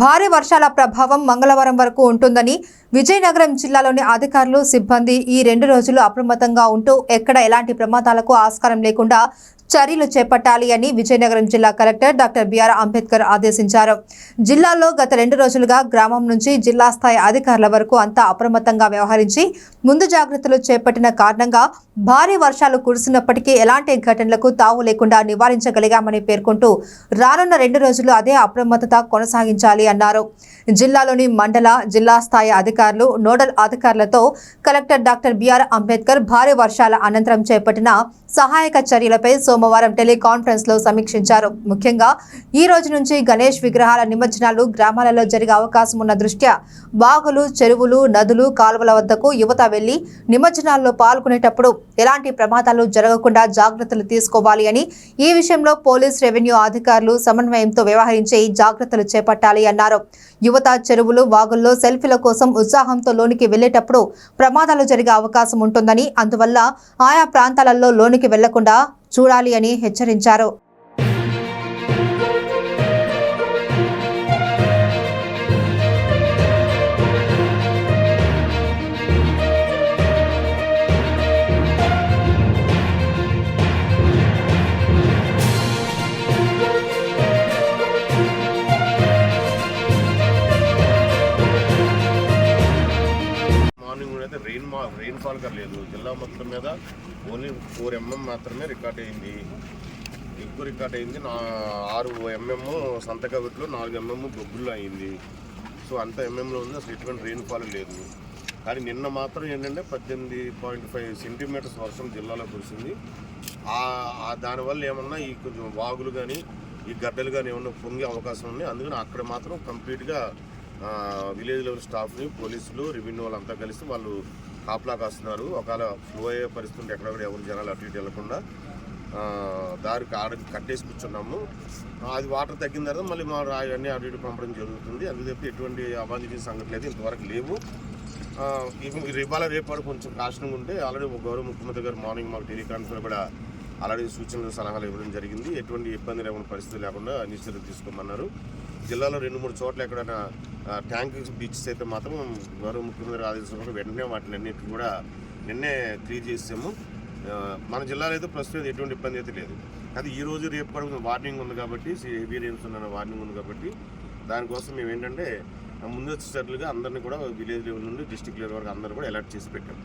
భారీ వర్షాల ప్రభావం మంగళవారం వరకు ఉంటుందని విజయనగరం జిల్లాలోని అధికారులు సిబ్బంది ఈ రెండు రోజులు అప్రమత్తంగా ఉంటూ ఎక్కడ ఎలాంటి ప్రమాదాలకు ఆస్కారం లేకుండా చర్యలు చేపట్టాలి అని విజయనగరం జిల్లా కలెక్టర్ డాక్టర్ బిఆర్ అంబేద్కర్ ఆదేశించారు. జిల్లాలో గత రెండు రోజులుగా గ్రామం నుంచి జిల్లా స్థాయి అధికారుల వరకు అంతా అప్రమత్తంగా వ్యవహరించి ముందు జాగ్రత్తలు చేపట్టిన కారణంగా భారీ వర్షాలు కురిసినప్పటికీ ఎలాంటి ఘటనలకు తావు లేకుండా నివారించగలిగామని పేర్కొంటూ రానున్న రెండు రోజులు అదే అప్రమత్తత కొనసాగించాలి అన్నారు. జిల్లాలోని మండల జిల్లా స్థాయి అధికారులు నోడల్ అధికారులతో కలెక్టర్ డాక్టర్ బిఆర్ అంబేద్కర్ భారీ వర్షాల అనంతరం చేపట్టిన సహాయక చర్యలపై సోమవారం టెలికాన్ఫరెన్స్లో సమీక్షించారు. ముఖ్యంగా ఈ రోజు నుంచి గణేష్ విగ్రహాల నిమజ్జనాలు గ్రామాలలో జరిగే అవకాశం ఉన్న దృష్ట్యా బాగులు చెరువులు నదులు కాలువల వద్దకు యువత వెళ్ళి నిమజ్జనాల్లో పాల్గొనేటప్పుడు ఎలాంటి ప్రమాదాలు జరగకుండా జాగ్రత్తలు తీసుకోవాలి అని ఈ విషయంలో పోలీస్ రెవెన్యూ అధికారులు సమన్వయంతో వ్యవహరించి జాగ్రత్తలు చేపట్టాలి అన్నారు. యువత చెరువులు వాగుల్లో సెల్ఫీల కోసం ఉత్సాహంతో లోనికి వెళ్ళేటప్పుడు ప్రమాదాలు జరిగే అవకాశం ఉంటుందని అందువల్ల ఆయా ప్రాంతాలలో లోనికి వెళ్ళకుండా చూడాలి అని హెచ్చరించారు. అయితే రెయిన్ మా రెయిన్ఫాల్ ఫాల్ లేదు. జిల్లా మొత్తం మీద ఓన్లీ ఫోర్ ఎంఎం మాత్రమే రికార్డ్ అయింది. ఎక్కువ రికార్డ్ అయింది. నా ఆరు ఎంఎం సంతకవిట్లో నాలుగు ఎంఎం బొగ్గుల్లో అయింది. సో అంత ఎంఎంలో ఉంది. అసలు ఎటువంటి రెయిన్ఫాల్ లేదు. కానీ నిన్న మాత్రం ఏంటంటే పద్దెనిమిది పాయింట్ ఫైవ్ సెంటీమీటర్స్ వర్షం జిల్లాలో కురిసింది. దానివల్ల ఏమన్నా ఈ కొంచెం వాగులు కానీ ఈ గడ్డలు కానీ ఏమన్నా పొంగే అవకాశం ఉంది. అందుకని అక్కడ మాత్రం కంప్లీట్గా విలేజ్ లెవెల్ స్టాఫ్ని పోలీసులు రెవెన్యూ వాళ్ళంతా కలిసి వాళ్ళు కాపలా కాస్తున్నారు. ఒకవేళ ఫ్లో అయ్యే పరిస్థితి ఉంటే ఎక్కడ ఎవరు జనాలు అటు ఇటు వెళ్ళకుండా దారి దారికి ఆడ కట్టేసి కూర్చున్నాము. అది వాటర్ తగ్గిన తర్వాత మళ్ళీ మా అవన్నీ అటు ఇటు పంపడం జరుగుతుంది. అందుకు తప్ప ఎటువంటి అవాంఛనీయ సంఘటనలు అయితే ఇంతవరకు లేవు. ఇవాళ రేపాడు కొంచెం కాషణంగా ఉంటే ఆల్రెడీ గౌరవ ముఖ్యమంత్రి గారు మార్నింగ్ మాకు టెలికాన్ఫరెన్స్ కూడా ఆల్రెడీ సూచనలు సలహాలు ఇవ్వడం జరిగింది. ఎటువంటి ఇబ్బంది లేకుండా పరిస్థితి లేకుండా అన్ని చర్యలు తీసుకోమన్నారు. జిల్లాలో రెండు మూడు చోట్ల ఎక్కడైనా ట్యాంక్ బీచెస్ అయితే మాత్రం గౌరవ ముఖ్యమంత్రి ఆదేశించకుండా వెంటనే వాటిని అన్నింటిని కూడా నిన్నే క్లియర్ చేసాము మన జిల్లాలో అయితే ప్రస్తుతం ఎటువంటి ఇబ్బంది అయితే లేదు. అది ఈ రోజు రేపు కూడా వార్నింగ్ ఉంది కాబట్టి హెవీ రేమ్స్ ఉన్న వార్నింగ్ ఉంది కాబట్టి దానికోసం మేము ఏంటంటే ముందు చర్యలుగా అందరినీ కూడా విలేజ్ లెవెల్ నుండి డిస్టిక్ లెవెల్ వరకు అందరూ కూడా అలర్ట్ చేసి పెట్టాం.